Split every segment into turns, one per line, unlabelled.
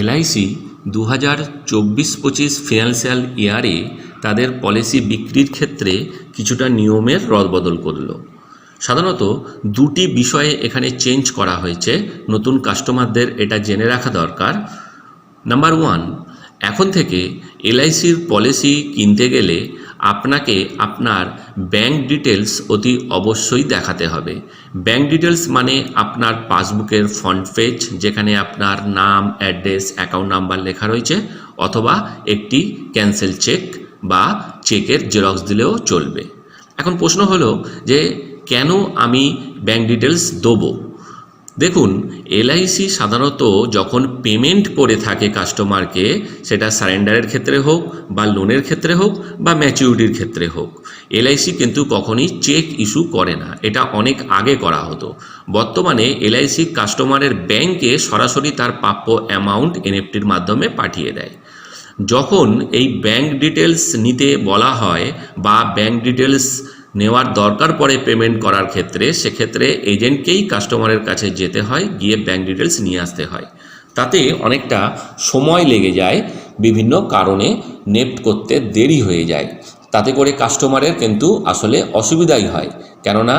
LIC দু হাজার চব্বিশ পঁচিশ ফিনান্সিয়াল ইয়ারে তাদের পলিসি বিক্রির ক্ষেত্রে কিছুটা নিয়মের রদবদল করল। সাধারণত দুটি বিষয়ে এখানে চেঞ্জ করা হয়েছে, নতুন কাস্টমারদের এটা জেনে রাখা দরকার। নাম্বার ওয়ান, এখন থেকে এলআইসির পলিসি কিনতে গেলে আপনাকে আপনার ব্যাংক ডিটেলস অতি অবশ্যই দেখাতে হবে। ব্যাংক ডিটেলস মানে আপনার পাসবুকের ফ্রন্ট পেজ যেখানে আপনার নাম অ্যাড্রেস অ্যাকাউন্ট নাম্বার লেখা রয়েছে, অথবা একটি ক্যান্সেল চেক বা চেকের জেরক্স দিলেও চলবে। এখন প্রশ্ন হলো যে কেন আমি ব্যাংক ডিটেলস দেবো? দেখুন এলআইসি সাধারণত যখন পেমেন্ট করে থাকে কাস্টমারকে সেটা সারেন্ডারের ক্ষেত্রে হোক বা লোনের ক্ষেত্রে হোক বা ম্যাচিউরিটির ক্ষেত্রে হোক। এলআইসি কিন্তু কখনই চেক ইস্যু করে না। এটা অনেক আগে করা হতো। বর্তমানে এলআইসি কাস্টমারের ব্যাংকে সরাসরি তার প্রাপ্য অ্যামাউন্ট এনএফটির মাধ্যমে পাঠিয়ে দেয়। যখন এই ব্যাংক ডিটেলস নিতে বলা হয় বা ব্যাংক ডিটেলস নেওয়ার দরকার পড়ে পেমেন্ট করার ক্ষেত্রে, সেক্ষেত্রে এজেন্টকেই কাস্টমারের কাছে যেতে হয়, গিয়ে ব্যাঙ্ক ডিটেলস নিয়ে আসতে হয়। তাতে অনেকটা সময় লেগে যায়, বিভিন্ন কারণে নেফট করতে দেরি হয়ে যায়। তাতে করে কাস্টমারের কিন্তু আসলে অসুবিধাই হয়। কেননা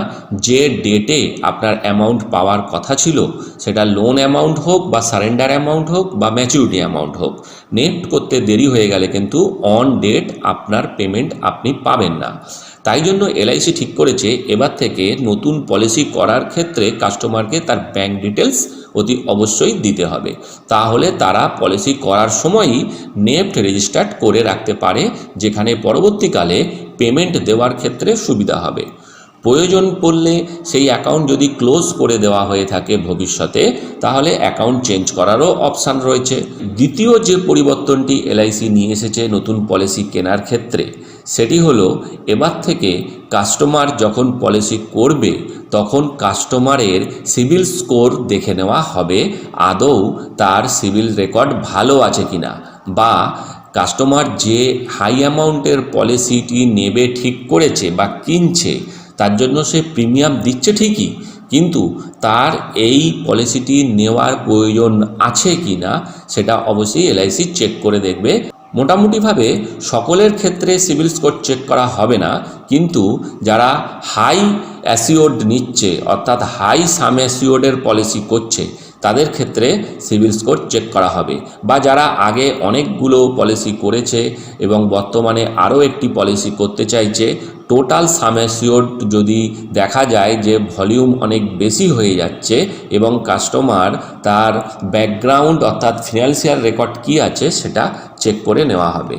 যে ডেটে আপনার অ্যামাউন্ট পাওয়ার কথা ছিল, সেটা লোন অ্যামাউন্ট হোক বা সারেন্ডার অ্যামাউন্ট হোক বা ম্যাচিউরিটি অ্যামাউন্ট হোক নেট করতে দেরি হয়ে গেলে কিন্তু অন ডেট আপনার পেমেন্ট আপনি পাবেন না। তাই জন্য এলআইসি ঠিক করেছে, এবার থেকে নতুন পলিসি করার ক্ষেত্রে কাস্টমারকে তার ব্যাংক ডিটেলস অতি অবশ্যই দিতে হবে। তাহলে তারা পলিসি করার সময়ই নেফট রেজিস্টার্ড করে রাখতে পারে, যেখানে পরবর্তীকালে পেমেন্ট দেওয়ার ক্ষেত্রে সুবিধা হবে। প্রয়োজন পড়লে সেই অ্যাকাউন্ট যদি ক্লোজ করে দেওয়া হয়ে থাকে ভবিষ্যতে, তাহলে অ্যাকাউন্ট চেঞ্জ করারও অপশান রয়েছে। দ্বিতীয় যে পরিবর্তনটি এলআইসি নিয়ে এসেছে নতুন পলিসি কেনার ক্ষেত্রে, সেটি হলো, এবার থেকে কাস্টমার যখন পলিসি করবে তখন কাস্টমারের সিভিল স্কোর দেখে নেওয়া হবে, আদৌ তার সিভিল রেকর্ড ভালো আছে কিনা বা কাস্টমার যে হাই অ্যামাউন্টের পলিসিটি নেবে ঠিক করেছে বা কিনছে, তার জন্য সে প্রিমিয়াম দিচ্ছে ঠিকই, কিন্তু তার এই পলিসিটি নেওয়ার প্রয়োজন আছে কি না সেটা অবশ্যই এলআইসি চেক করে দেখবে। মোটামুটিভাবে সকলের ক্ষেত্রে সিভিল স্কোর চেক করা হবে না, কিন্তু যারা হাই অ্যাসিওর্ড নিচ্ছে, অর্থাৎ হাই সাম অ্যাসিওর্ডের পলিসি করছে, তাদের ক্ষেত্রে সিভিল স্কোর চেক করা হবে। বা যারা আগে অনেকগুলো পলিসি করেছে এবং বর্তমানে আরও একটি পলিসি করতে চাইছে টোটাল সামেসিওর যদি দেখা যায় যে ভলিউম অনেক বেশি হয়ে যাচ্ছে এবং কাস্টমার তার ব্যাকগ্রাউন্ড অর্থাৎ ফিনান্সিয়াল রেকর্ড কী আছে সেটা চেক করে নেওয়া হবে।